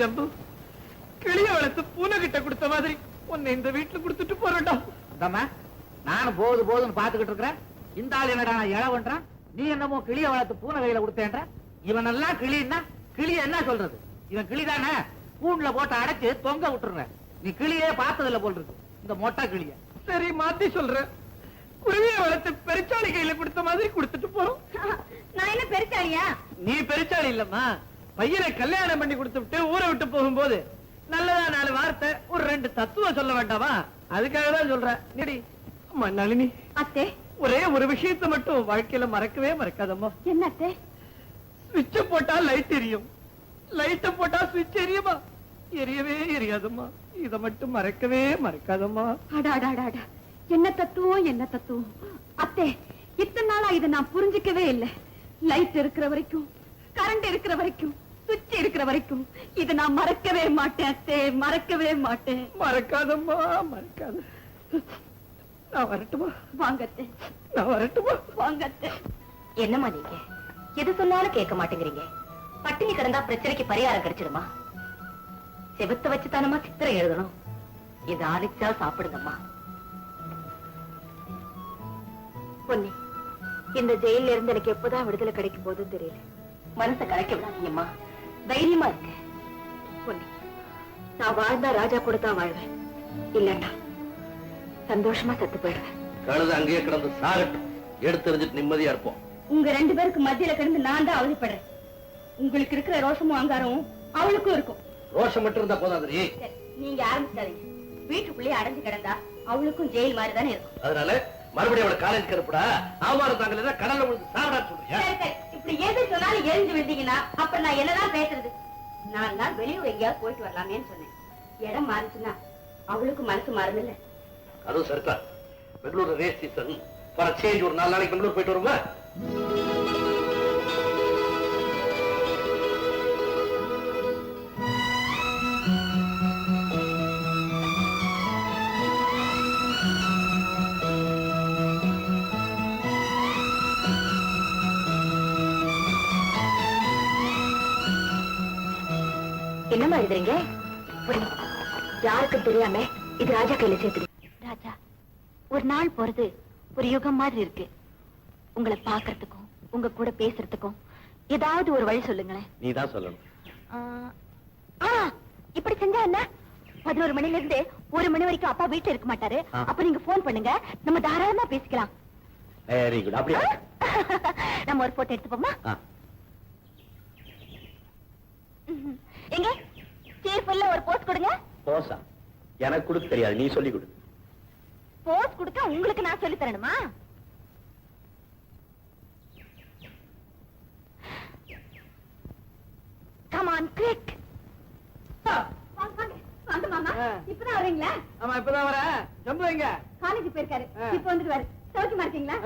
ஜம்பு. கிளிய வளர்த்து பூனை கிட்ட கொடுத்த மாதிரி உன்னை இந்த வீட்டுல கொடுத்துட்டு போறேன்டா. இந்தம்மா நானும் போது போதுன்னு பாத்துக்கிட்டு இருக்கிறேன். இந்த ஆள் என்னடா இழ பண்றான் நீ என்னமோ கிளிய வளர்த்து பூனை கையில கொடுத்தேன்ற? இவன் எல்லாம் கிளின்னா கிளிய என்ன சொல்றது? இவன் கிளி தானே கூண்டுல போட்டு அடைச்சு தொங்க விட்டுறேன் நீ கிளியே பார்த்ததில்ல போல் இருக்கு. இந்த மொட்டை கிளிய. சரி மாத்தி சொல்றேன் குருவிய வளர்த்து பெருச்சாளி கையில கொடுத்த மாதிரி கொடுத்துட்டு போறோம். நான் என்ன பெருச்சாலியா நீ பெருச்சாளி இல்லம்மா. பையனை கல்யாணம் பண்ணி கொடுத்துட்டு ஊரை விட்டு போகும்போது நல்லதா நாலு வார்த்தை ஒரு ரெண்டு தத்துவம் சொல்ல வேண்டாமா? அதுக்காக தான் சொல்றேன். நிடி. அம்மா நளினி. அத்தே. ஒரே ஒரு விஷயத்தை மட்டும் வாழ்க்கையில மறக்கவே மறக்காதம்மா. என்ன அத்தே? சுவிட்ச போட்டா லைட் எரியும். லைட்ட போட்டா சுவிட்ச் எரியுமா? எரியவே எரியாதம்மா. இத மட்டும் மறக்கவே மறக்காதம்மா. அடாடாடாடா என்ன தத்துவம் என்ன தத்துவம்? அத்தே இத்தனை நாளா இதை நான் புரிஞ்சுக்கவே இல்லை. லைட் இருக்கிற வரைக்கும் கரண்ட் இருக்கிற வரைக்கும். சுவிட்ச் இருக்கிற வரைக்கும் இதை நான் மறக்கவே மாட்டேன் அத்தே மறக்கவே மாட்டேன். மறக்காதம்மா மறக்காத. நான் வரட்டுமா? வாங்க அத்தே. நான் வரட்டுமா? வாங்க அத்தே. என்னம்மா நீங்க? எது சொன்னாலும் கேட்க மாட்டேங்கிறீங்க. பட்டினி கிடந்தா பிரச்சனைக்கு பரிகாரம் கிடைச்சிடுமா? செவத்த வச்சு தானமா சித்திரம் எழுதணும். இது ஆலிச்சா சாப்பிடுங்கம்மா. பொன்னி இந்த ஜெயில இருந்து எனக்கு எப்பதான் விடுதலை கிடைக்க போகுதுன்னு தெரியல. மனசை கலைக்க விடாதீங்கம்மா. தைரியமா இருக்கு. பொன்னி நான் வாழ்ந்தா ராஜா கூட தான் வாழ்வேன். இல்லண்டா சந்தோஷமா செத்து போயிடுவேன். கழுது அங்கேயே கிடந்து சாகட்டும். எடுத்து எறிஞ்சிட்டு நிம்மதியா இருப்போம். உங்க ரெண்டு பேருக்கு மத்தியில கிடந்து நான் தான் அவதிப்படுறேன். உங்களுக்கு இருக்கிற ரோஷமும் அங்காரமும் அவளுக்கும் இருக்கும். ரோஷம் மட்டும் இருந்தா போதாதிரி சரி, நீங்க ஆரம்பிச்சாதீங்க வீட்டுக்குள்ளேயே அடைஞ்சு கிடந்தா அவளுக்கும் ஜெயில் மாதிரி தானே இருக்கும். அதனால மறுபடியும் அவளை காலேஜ் கருப்புடா ஆவாரம் தாங்கல கடல்ல விழுந்து சாப்பிடான்னு சொல்றியா? இப்படி எது சொன்னாலும் எழுந்து விழுந்தீங்கன்னா அப்புறம் நான் என்னதான் பேசுறது? நான் தான் வெளியூர் எங்கேயாவது போயிட்டு வரலாமேன்னு சொன்னேன். இடம் மாறுச்சுன்னா அவளுக்கு மனசு மாறுதில்ல அதுவும் சரிதான். பெங்களூர் ரேஸ் சீசன் சேஞ்ச் ஒரு நாலு நாளைக்கு பெங்களூர் போயிட்டு வருமா? என்னம்மா எழுதுறீங்க? யாருக்கும் தெரியாம இது ராஜா கையில சேர்த்துடு. ராஜா ஒரு நாள் போறது ஒரு யுகம் மாதிரி இருக்கு. உங்களை பாக்குறதுக்கும் உங்க கூட பேசுறதுக்கும் ஏதாவது ஒரு வழி சொல்லுங்களேன். நீ தான் சொல்லணும் இப்படி செஞ்சா என்ன? பதினோரு மணில இருந்து ஒரு மணி வரைக்கும் அப்பா வீட்டுல இருக்க மாட்டாரு. அப்ப நீங்க போன் பண்ணுங்க. நம்ம தாராளமா பேசிக்கலாம். வெரி குட் அப்படியா? நம்ம ஒரு போட்டோ எடுத்துப்போமா? எங்க? சீர்ஃபுல்ல ஒரு போஸ்ட் கொடுங்க. போசா எனக்கு கொடுக்க தெரியாது. நீ சொல்லி கொடு. போஸ்ட் கொடுக்க உங்களுக்கு நான் சொல்லி தரணுமா? கம் ஆன் குவிக் வாங்க மாமா. இப்பதான் வரீங்களா? ஆமா இப்பதான் வரேன். ஜம்பு எங்க? காலேஜ் போயிருக்காரு. இப்ப வந்துட்டு சௌக்கியமா இருக்கீங்களா.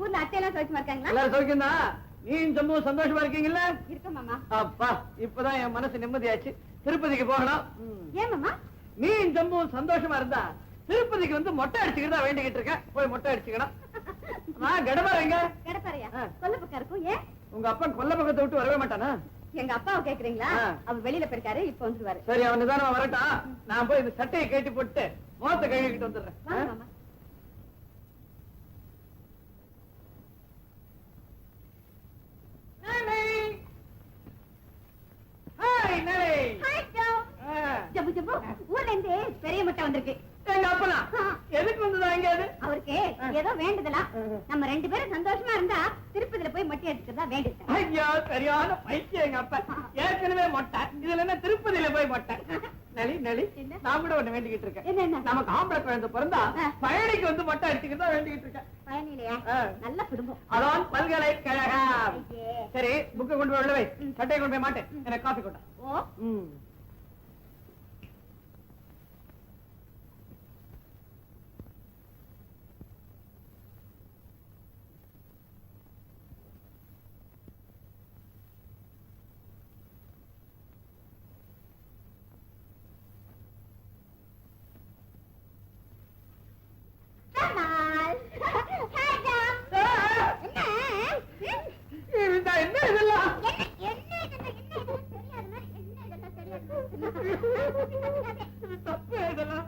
ஊர்ல அத்தையெல்லாம் சௌக்கியமா இருக்காங்களா எல்லாரும் சௌக்கியம் தான். நீ ஜம்பு சந்தோஷமா இருக்கீங்கல்ல? இருக்க மாமா. அப்பா இப்பதான் என் மனசு நிம்மதியாச்சு. திருப்பதிக்கு போகணும். ம். ஏன் மாமா? நீ ஜம்பு சந்தோஷமா இருந்தா திருப்பதிக்கு வந்து மொட்டை அடிச்சுக்கிட்டு தான் வேண்டிக்கிட்டு இருக்கேன். போய் மொட்டை அடிச்சுக்கணும். நான் கடப்பாரு எங்க? கடப்பாறையா? ஆ. கொல்ல பக்கம் இருக்கும் ஏன்? உங்க அப்பா கொல்ல பக்கத்தை விட்டு வரவே மாட்டானா? எங்க அப்பாவை கேக்குறீங்களா. அவர் வெளியில போயிருக்காரு இப்ப வந்துருவாரு. சரி அவன் நிதானமா வரட்டான் நான் போய் இந்த சட்டையை கேட்டி போட்டு முகத்தை கழுவிக்கிட்டு வந்துடுறேன் வாங்க ஆ? மாமா நானே. ஹாய், நானே. ஹாய் ஜம் ஆ. ஜம்பு ஊர்ல இருந்து பெரிய முட்டை வந்திருக்கு. எங்க அப்பனா. எதுக்கு வந்ததா அது? அவருக்கு ஏதோ வேண்டுதலாம் நம்ம ரெண்டு பேரும் சந்தோஷமா இருந்தா திருப்பதியில போய் மொட்டை அடிச்சுக்கிறதா வேண்டிட்டேன் ஐயா சரியான பைத்தியம் எங்க அப்பா. ஏற்கனவே மொட்டை. இதுல என்ன திருப்பதியில போய் மொட்டை? நளி நளி? நான் கூட ஒண்ணு வேண்டிக்கிட்டு இருக்கேன். நமக்கு ஆம்பளை குழந்தை பிறந்தா ஆ. பயணிக்கு வந்து மொட்டை அடிச்சுக்கிட்டு தான் வேண்டிக்கிட்டு இருக்கேன். நல்ல குடும்பம். அதான் பல்கலைக்கழகம். சரி புக்கை கொண்டு போய் சட்டையை கொண்டு போய் மாட்டேன் எனக்கு காஃபி கொண்டா ஓ ம் கமால் ஹாய் ஜம் என்ன இந்த என்ன இதெல்லாம் என்ன என்ன இதெல்லாம் என்ன இதெல்லாம் தெரியாத மாதிரி என்ன இதெல்லாம் தெரியாத இது தப்பு இதெல்லாம்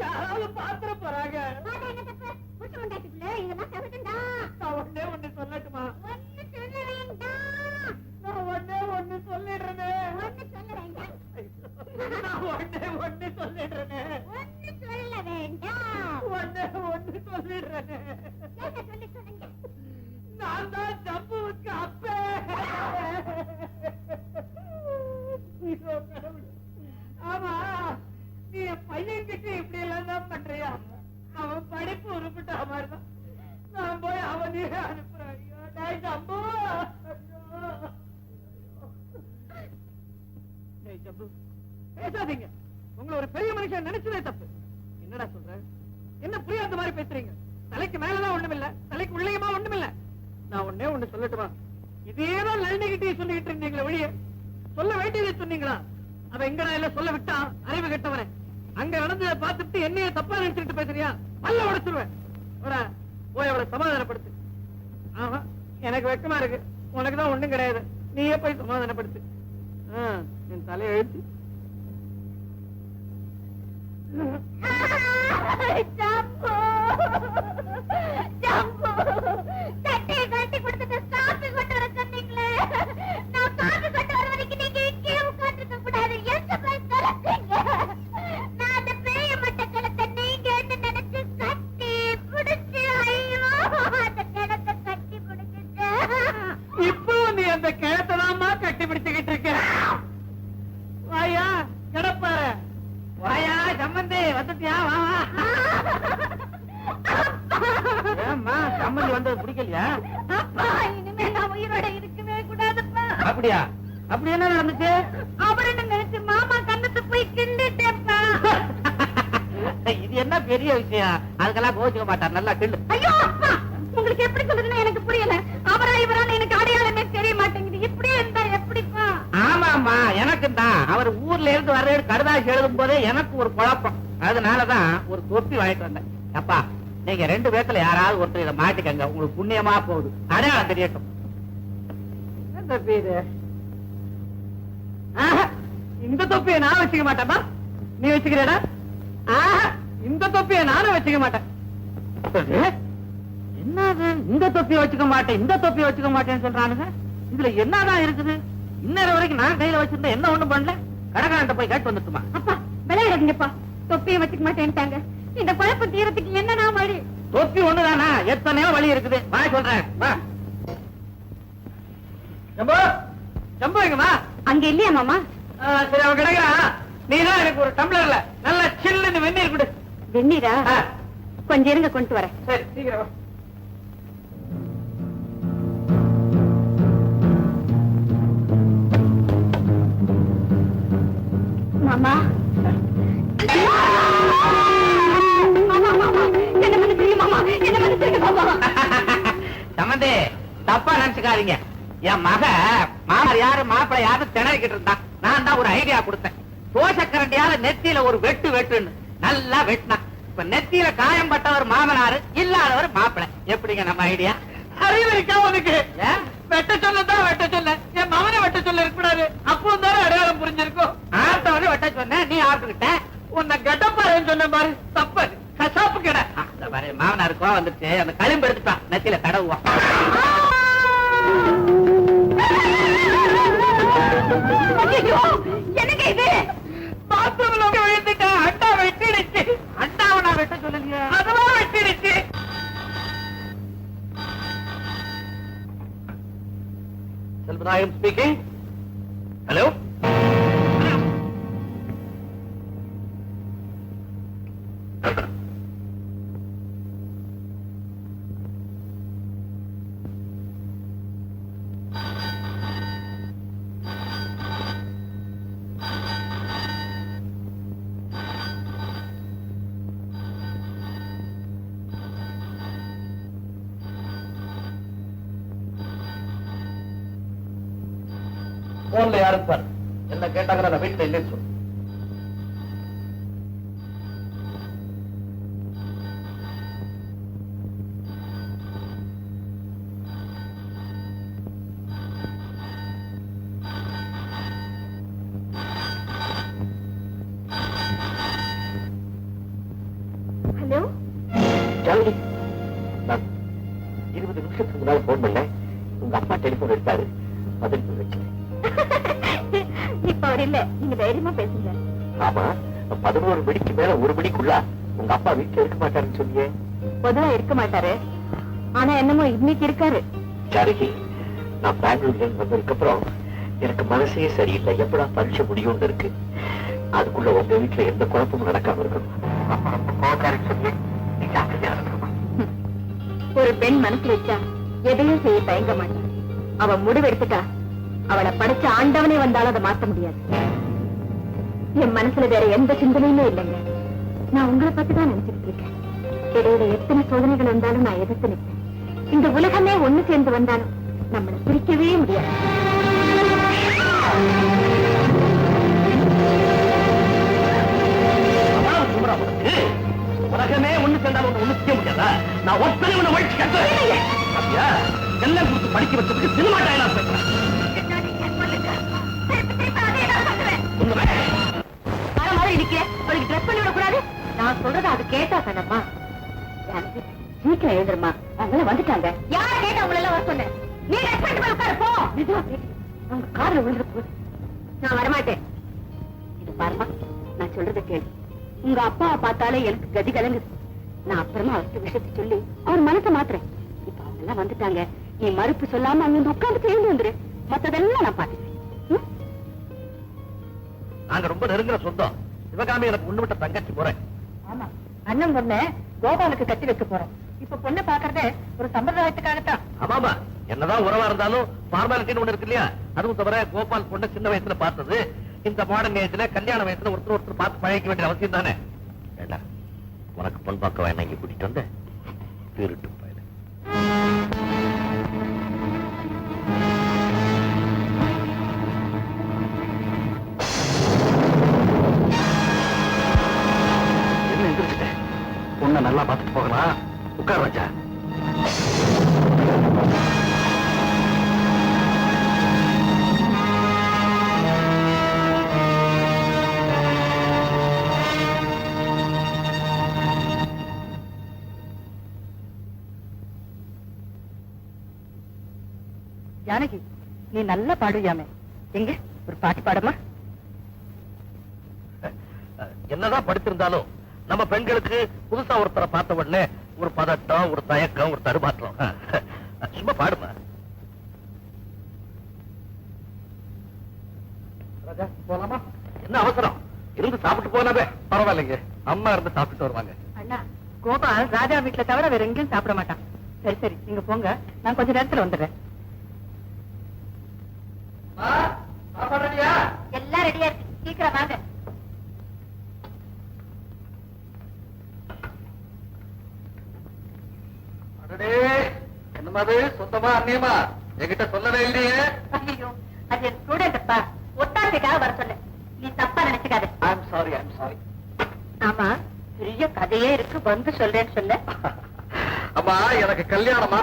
யாராவது பாத்திர போறாங்க நான் ஒண்ணே ஒண்ணு சொல்லட்டுமா நான் ஒண்ணே ஒண்ணு சொல்லிடுறேனே நான் ஒண்ணே ஒண்ணு சொல்லிடுறேனே ஒண்ணே ஒண்ணு சொல்லிடுறேனே நான் தான் ஜம்புவுக்கு அப்பே ஆமா நீ என் பையன்கிட்ட இப்படி எல்லாம் தான் பண்றியா அவன் படிப்பு உருப்பிட்ட மாதிரி தான் நான் போய் அவனையே அனுப்புறேன் ஐயோ டேய் ஜம்பு டேய் ஜம்பு பேசாதீங்க உங்களை ஒரு பெரிய மனுஷன் நினைச்சதே தப்பு என்ன புரியாத மாதிரி பேசுறீங்க? தலைக்கு மேலதான் ஒண்ணுமில்ல தலைக்கு உள்ளயுமா ஒண்ணுமில்ல. நான் ஒண்ணே ஒண்ணு சொல்லட்டுமா? இதேதான் நளினிகிட்டே சொல்லிட்டு இருந்தீங்களே வெளியே சொல்ல வேண்டியதை சொன்னீங்களா? அவ எங்கடா இல்ல சொல்ல விட்டா? அறிவு கெட்டவனே. அங்க நடந்ததை பார்த்துட்டு என்னைய தப்பா நினைச்சுட்டு பேசுறியா? பல்ல உடைச்சிருவேன். போய் அவளை சமாதானப்படுத்து. ஆமா எனக்கு வெக்கமா இருக்கு. உனக்குதான் ஒண்ணும் கிடையாது. நீயே போய் சமாதானப்படுத்து. என் தலையை எழுத்து வாயா கிடப்பாரு. வாயா சம்மந்தி வந்துட்டியா? வா வா ஏம்மா சம்மந்தி வந்தது பிடிக்கலையா? அப்பா இனிமே நான் உயிரோட இருக்கவே கூடாதுப்பா. அப்படியா? அப்படி என்ன நடந்துச்சு? அவரை நினைச்சு மாமா கண்ணத்தை போய் கிண்டிட்டேப்பா இது என்ன பெரிய விஷயம்? அதுக்கெல்லாம் கோச்சுக்க மாட்டார். நல்லா கிள்ளு. ஐயோ அப்பா உங்களுக்கு எப்படி சொல்றதுன்னு எனக்கு புரியல. அவரா இவரான்னு எனக்கு அடையாளமே தெரிய மாட்டேங்குது. இப்படியே இருந்தா எப்படிப்பா? ஆமாமா எனக்கு தான். அவர் ஊர்ல இருந்து வர்ற கடுதாசி எழுதும் போதே எனக்கு ஒரு குழப்பம். அதனாலதான் ஒரு தொப்பி வாங்கிட்டு வந்தேன். அப்பா நீங்க ரெண்டு பேத்துல யாராவது ஒருத்தர் இதை மாட்டிக்கங்க. உங்களுக்கு புண்ணியமா போகுது. அடையாளம் தெரியட்டும். என்ன தொப்பி இது? ஆஹா, இந்த தொப்பியை நான் வச்சுக்க மாட்டேன்பா நீ வச்சுக்கிறேடா ஆஹா, இந்த தொப்பியை நானும் வச்சுக்க மாட்டேன். என்னது? இந்த தொப்பி வச்சுக்க மாட்டேன் இந்த தொப்பி வச்சுக்க மாட்டேன்னு சொல்றானுங்க. இதுல என்னதான் இருக்குது? இன்னொரு வரைக்கும் நான் கையில வச்சிருந்தேன் என்ன ஒண்ணும் பண்ணல? கடைக்காரன்ட்ட போய் கேட்டு வந்துட்டுமா? அப்பா விளையாடுங்கப்பா தொப்பியை வச்சுக்க மாட்டேன்ட்டாங்க. இந்த குழப்பம் தீரத்துக்கு என்னன்னா வழி? தொப்பி ஒண்ணுதானா? எத்தனையோ வழி இருக்குது. வா சொல்றேன். வா. ஜம்பு ஜம்பு எங்கம்மா அங்க இல்லையா மாமா? சரி அவன் கிடைக்கிறான் நீ தான் எனக்கு ஒரு டம்ளர்ல நல்ல சில்லுன்னு வெந்நீர் கொடு. வெந்நீரா? கொஞ்சம் இருங்க கொண்டு வரேன். சரி சீக்கிரம் மாமா? சம்மந்தி தப்பா நினைச்சுக்காதீங்க. என் மக மாமர் யாரு மாப்பிள்ளை யாரு திணறிக்கிட்டு இருந்தான் நான் தான் ஒரு ஐடியா கொடுத்தேன். தோசக்கரண்டியால நெத்தியில ஒரு வெட்டு வெட்டுன்னு நல்லா வெட்டினான் இப்ப நெத்தியில காயம் பட்டவர் மாமனாரு இல்லாதவர் மாப்பிள்ளை. எப்படிங்க நம்ம ஐடியா அறிவு இருக்கா உனக்கு? வெட்ட சொல்லதான் வெட்ட சொல்ல. என் மகனை வெட்ட சொல்ல இருக்கக்கூடாது அப்போ தானே அடையாளம் புரிஞ்சிருக்கும். ஆர்த்தவரை வெட்ட சொன்னேன் நீ ஆர்த்துக்கிட்ட உன்னை கெட்டப்பாருன்னு சொன்ன பாரு தப்பு கசாப்பு கடை அந்த மாதிரி மாமனாரு கோவம் வந்துருச்சு. அந்த களிம்பு எடுத்துட்டான். நெத்தியில தடவுவான் ஐயோ எனக்கு இது? பாத்ரூம்ல விழுந்துட்டேன் அண்டா வெட்டிடுச்சு. அண்டாவை நான் வெட்ட சொல்லலையே. அதுவா வெட்டிடுச்சு. செல்வநாயகம் ஸ்பீக்கிங் போன்ல பாரு என்ன கேட்டாங்க நான் வீட்டுல இல்லைன்னு சொல்லு. அவர் இல்ல நீங்க தைரியமா பேசுங்க. ஆமா பதினோரு மணிக்கு மேல ஒரு மணிக்குள்ள உங்க அப்பா வீட்டுல இருக்க மாட்டாருன்னு சொன்னியே. பொதுவா இருக்க மாட்டாரு. ஆனா என்னமோ இன்னைக்கு இருக்காரு. ஜானகி நான் பெங்களூர்ல இருந்து வந்ததுக்கு அப்புறம் எனக்கு மனசே சரியில்லை. எப்படா பரீட்சை முடியும்னு இருக்கு. அதுக்குள்ள உங்க வீட்டுல எந்த குழப்பமும் நடக்காம இருக்கணும். அப்பா ரொம்ப கோவக்காரன்னு சொன்னியே நீ ஜாக்கிரதையா இருக்கணும் ஒரு பெண் மனசு வச்சா எதையும் செய்ய தயங்க மாட்டான் அவ முடிவெடுத்துட்டா அவளை படைச்ச ஆண்டவனே வந்தாலும் அதை மாத்த முடியாது. என் மனசுல வேற எந்த சிந்தனையுமே இல்லைங்க. நான் உங்களை பத்தி தான் நினைச்சிட்டு இருக்கேன். இடையில எத்தனை சோதனைகள் வந்தாலும் நான் எதிர்த்து நிற்பேன். இந்த உலகமே ஒண்ணு சேர்ந்து வந்தாலும் நம்மளை பிரிக்கவே முடியாது? உலகமே ஒண்ணு சேர்ந்தாலும் ஒண்ணு ஒண்ணு செய்ய முடியாதா? நான் ஒருத்தனை உன்னை ஒழிச்சு கட்டுறேன். எல்லாம் கொடுத்து படிக்க வச்சதுக்கு சினிமா டயலாக் பேசுறேன். கேட்டா ஜானகி, சீக்கிரம் எழுதுறமா அவங்க வந்துட்டாங்க. யார கேட்டா உங்களை எல்லாம் வர சொன்னேன்? நீ ட்ரெஸ் பண்ணி போய் உட்காரு போ. நிஜமா. அவங்க காதுல விழுந்துற போகுது நான் வரமாட்டேன். இது பாருமா நான் சொல்றத கேளு. உங்க அப்பாவை பார்த்தாலே எனக்கு கதி கலங்குது. நான் அப்புறமா அவர்கிட்ட விஷயத்தை சொல்லி அவர் மனசை மாத்துறேன். இப்ப அவங்க எல்லாம் வந்துட்டாங்க. நீ மறுப்பு சொல்லாம அங்க வந்து உட்கார்ந்து எழுந்து வந்துரு. மத்ததெல்லாம் நான் பாத்துக்கிறேன்? நாங்க ரொம்ப நெருங்குற சொந்தம். சிவகாமி எனக்கு ஒண்ணு விட்ட தங்கச்சி போறேன். ஆமா. அண்ணன் பொண்ணு கோபாலுக்கு கட்டி வைக்க போறோம். இப்ப பொண்ணு பாக்குறதே ஒரு சம்பிரதாயத்துக்காகத்தான். ஆமாமா. என்னதான் உறவா இருந்தாலும் ஃபார்மாலிட்டின்னு ஒண்ணு இருக்கு இல்லையா? அதுவும் தவிர கோபால் பொண்ணு சின்ன வயசுல பார்த்தது. இந்த மாடர்ன் ஏஜ்ல கல்யாண வயசுல ஒருத்தர் ஒருத்தர் பார்த்து பழகிக்க வேண்டிய அவசியம் தானே? ஏண்டா உனக்கு பொன் பார்க்க வேணாம் இங்க கூட்டிட்டு வந்த? திருட்டு நல்லா பார்த்துட்டு போகலாம். உட்கார் ராஜா. ஜானகி நீ நல்லா பாடுவியாமே எங்க? ஒரு பாட்டு பாடமா? என்னதான் படித்திருந்தாலும் நம்ம பெண்களுக்கு புதுசா ஒருத்தரை பார்த்த உடனே ஒரு பதட்டம் ஒரு தயக்கம் ஒரு தடுமாற்றம். சும்மா பாடுமா. ராஜா போலாமா? என்ன அவசரம்? இருந்து சாப்பிட்டு போனாவே. பரவாயில்லைங்க. அம்மா இருந்து சாப்பிட்டு வருவாங்க. அண்ணா கோபால் ராஜா வீட்டுல தவிர வேற எங்கேயும் சாப்பிட மாட்டான். சரி சரி நீங்க போங்க. நான் கொஞ்ச நேரத்துல வந்துடுறேன். எல்லாம் ரெடியா இருக்கு. சீக்கிரம் வாங்க. என்னமாது சொந்தமா அந்நியமா? என்கிட்ட சொல்லவே இல்லையே. ஐயோ அது என் ஸ்டூடெண்ட்ப்பா ஒட்டாசைக்காக வர சொன்னேன் நீ தப்பா நினைச்சுக்காத. ஐம் சாரி ஐம் சாரி ஆமா பெரிய கதையே இருக்கு. வந்து சொல்றேன்னு சொன்ன அம்மா எனக்கு கல்யாணமா?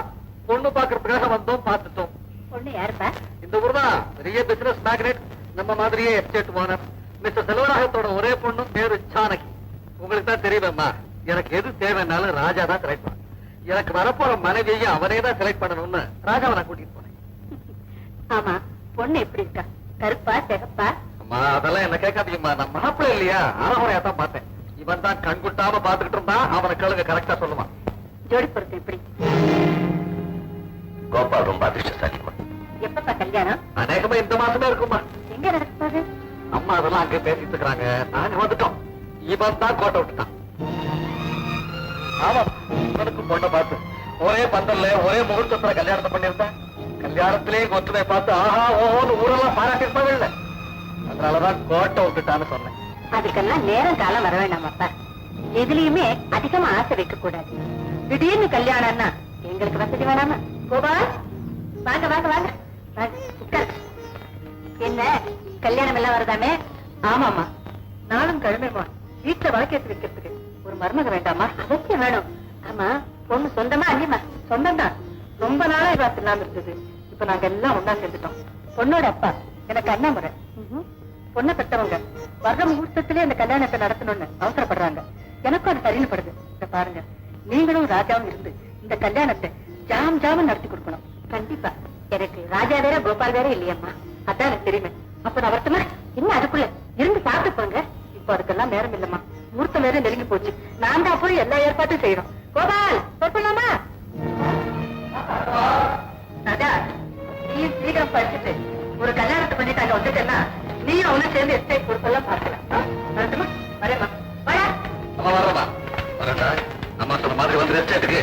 பொண்ணு பாக்குறதுக்காக வந்தோம் பார்த்துட்டோம். பொண்ணு யாருப்பா? இந்த ஊர் தான் பெரிய பிசினஸ் மேக்னெட் நம்ம மாதிரியே எஸ்டேட் ஓனர் மிஸ்டர் செல்வராகத்தோட ஒரே பொண்ணு பேரு ஜானகி உங்களுக்கு தான் தெரியுமேம்மா எனக்கு எது தேவைன்னாலும் ராஜா தான் பண்ண எனக்கு வரப்போற மனைவியை அவனே தான் செலக்ட் பண்ணணும்னு ராஜாவை நான் கூட்டிட்டு போனேன். ஆமா பொண்ணு எப்படி இருக்கா? கருப்பா சிகப்பா? அம்மா அதெல்லாம் என்ன கேட்காதீங்கம்மா. நான் மாப்பிள்ளை இல்லையா? அறகுறையா தான் பார்த்தேன். இவன் தான் கண் குட்டாம பாத்துக்கிட்டு இருந்தான். அவனை கேளுங்க கரெக்டா சொல்லுவான் ஜோடி பொறுத்து எப்படி? கோபால் ரொம்ப அதிர்ஷ்டசாலிமா எப்பப்பா கல்யாணம்? அநேகமா இந்த மாசமே இருக்குமா எங்க நடக்க போகுது? அம்மா அதெல்லாம் அங்கே பேசிட்டு இருக்காங்க நாங்க வந்துட்டோம். இவன் தான் கோட்டை விட்டுட்டான். ஆமா இவனுக்கு பொண்ணை பார்த்து ஒரே பந்தல்ல ஒரே முகூர்த்தத்துல கல்யாணத்தை பண்ணியிருந்தேன் கல்யாணத்திலேயே ஒற்றுமை பார்த்து ஆஹா ஓஹோன்னு ஊரெல்லாம் பாராட்டிருப்பாங்க இல்ல அதனாலதான் கோட்டை விட்டுட்டான்னு சொன்னேன். அதுக்கெல்லாம் நேரம் காலம் வர வேண்டாமாப்பா எதுலயுமே அதிகமா ஆசை வைக்க கூடாது திடீர்னு கல்யாணம்னா எங்களுக்கு வசதி வேணாமா? கோபால் வாங்க வாங்க வாங்க. என்ன கல்யாணம் எல்லாம் வருதாமே? ஆமாமா நானும் கிழமைமா வீட்டுல வழக்கேத்து வைக்கிறதுக்கு. ஒரு மருமக வேண்டாமா? அவசியம் வேணும். ஆமா பொண்ணு சொந்தமா அண்ணிமா சொந்தம் தான் ரொம்ப நாளா பார்த்து இல்லாம இருந்தது. இப்ப நாங்க எல்லாம் ஒண்ணா சேர்ந்துட்டோம். பொண்ணோட அப்பா எனக்கு அண்ணாமுறை பொண்ணை பெற்றவங்க. வர்ற முகூர்த்தத்திலே இந்த கல்யாணத்தை நடத்தணும்னு அவசரப்படுறாங்க. எனக்கும் அது சரின்னு படுது இத பாருங்க. நீங்களும் ராஜாவும் இருந்து இந்த கல்யாணத்தை ஜாம் ஜாம நடத்தி கொடுக்கணும். கண்டிப்பா. எனக்கு ராஜா வேற கோபால் வேற இல்லையம்மா. அதான் எனக்கு தெரியுமே அப்ப நான் வரட்டுமா? இன்னும் அதுக்குள்ள? இருந்து சாப்பிட்டு போங்க. இப்போ அதுக்கெல்லாம் நேரம் இல்லம்மா. முகூர்த்தம் வேற நெருங்கி போச்சு. நான் தான் போய் எல்லா ஏற்பாட்டும் செய்யணும். கோபால் சொல்லலாமா ராஜா நீ சீக்கிரம் படிச்சுட்டு ஒரு கல்யாணத்தை பண்ணிட்டு அங்க வந்துட்டேன்னா நீ அவனும் சேர்ந்து எஸ்டேட் பொறுப்பெல்லாம் பார்க்கலாம். வரட்டுமா? வரேம்மா. வரேன் வரேன்டா. அம்மா சொன்ன மாதிரி வந்து எஸ்டேட்டுக்கு